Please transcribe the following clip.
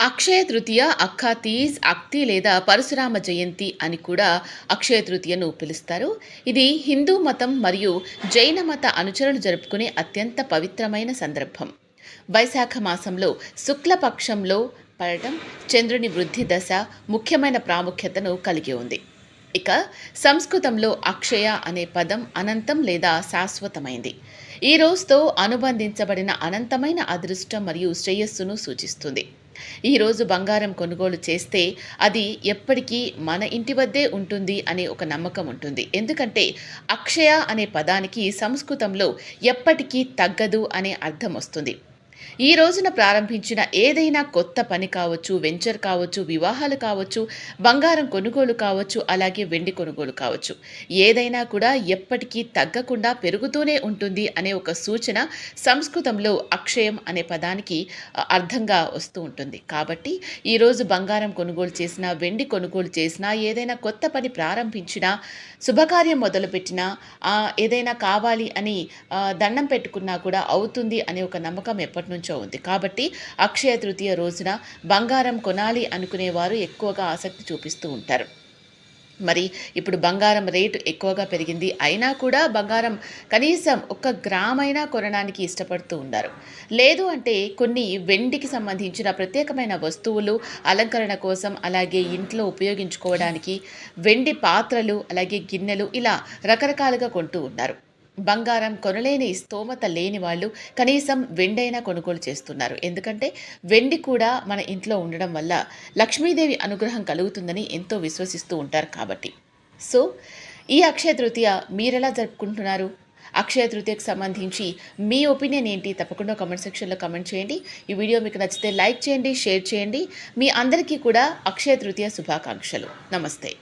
అక్షయ తృతీయ అక్కా తీజ్ అక్తి లేదా పరశురామ జయంతి అని కూడా అక్షయ తృతీయను పిలుస్తారు. ఇది హిందూ మతం మరియు జైన మత అనుచరులు జరుపుకునే అత్యంత పవిత్రమైన సందర్భం. వైశాఖ మాసంలో శుక్లపక్షంలో పడటం చంద్రుని వృద్ధి దశ ముఖ్యమైన ప్రాముఖ్యతను కలిగి ఉంది. ఇక సంస్కృతంలో అక్షయ అనే పదం అనంతం లేదా శాశ్వతమైంది. ఈ రోజుతో అనుబంధించబడిన అనంతమైన అదృష్టం మరియు శ్రేయస్సును సూచిస్తుంది. ఈరోజు బంగారం కొనుగోలు చేస్తే అది ఎప్పటికీ మన ఇంటి వద్దే ఉంటుంది అనే ఒక నమ్మకం ఉంటుంది. ఎందుకంటే అక్షయ అనే పదానికి సంస్కృతంలో ఎప్పటికీ తగ్గదు అనే అర్థం వస్తుంది. ఈ రోజున ప్రారంభించిన ఏదైనా కొత్త పని కావచ్చు వెంచర్ కావచ్చు వివాహాలు కావచ్చు బంగారం కొనుగోలు కావచ్చు అలాగే వెండి కొనుగోలు కావచ్చు. ఏదైనా కూడా ఎప్పటికీ తగ్గకుండా పెరుగుతూనే ఉంటుంది అనే ఒక సూచన సంస్కృతంలో అక్షయం అనే పదానికి అర్థంగా వస్తూ ఉంటుంది. కాబట్టి ఈరోజు బంగారం కొనుగోలు చేసినా వెండి కొనుగోలు చేసినా ఏదైనా కొత్త పని ప్రారంభించినా శుభకార్యం మొదలుపెట్టినా ఏదైనా కావాలి అని దండం పెట్టుకున్నా కూడా అవుతుంది అనే ఒక నమ్మకం ఎప్పటి నుంచో ఉంది. కాబట్టి అక్షయ తృతీయ రోజున బంగారం కొనాలి అనుకునేవారు ఎక్కువగా ఆసక్తి చూపిస్తూ ఉంటారు. మరి ఇప్పుడు బంగారం రేటు ఎక్కువగా పెరిగింది. అయినా కూడా బంగారం కనీసం ఒక్క గ్రామైనా కొనడానికి ఇష్టపడుతూ ఉన్నారు. లేదు అంటే కొన్ని వెండికి సంబంధించిన ప్రత్యేకమైన వస్తువులు అలంకరణ కోసం అలాగే ఇంట్లో ఉపయోగించుకోవడానికి వెండి పాత్రలు అలాగే గిన్నెలు ఇలా రకరకాలుగా కొంటూ ఉన్నారు. బంగారం కొనలేని స్తోమత లేని వాళ్ళు కనీసం వెండైనా కొనుగోలు చేస్తున్నారు. ఎందుకంటే వెండి కూడా మన ఇంట్లో ఉండడం వల్ల లక్ష్మీదేవి అనుగ్రహం కలుగుతుందని ఎంతో విశ్వసిస్తూ ఉంటారు కాబట్టి. సో ఈ అక్షయ తృతీయ మీరెలా జరుపుకుంటున్నారు? అక్షయ తృతీయకు సంబంధించి మీ ఒపీనియన్ ఏంటి? తప్పకుండా కామెంట్ సెక్షన్లో కామెంట్ చేయండి. ఈ వీడియో మీకు నచ్చితే లైక్ చేయండి షేర్ చేయండి. మీ అందరికీ కూడా అక్షయ తృతీయ శుభాకాంక్షలు. నమస్తే.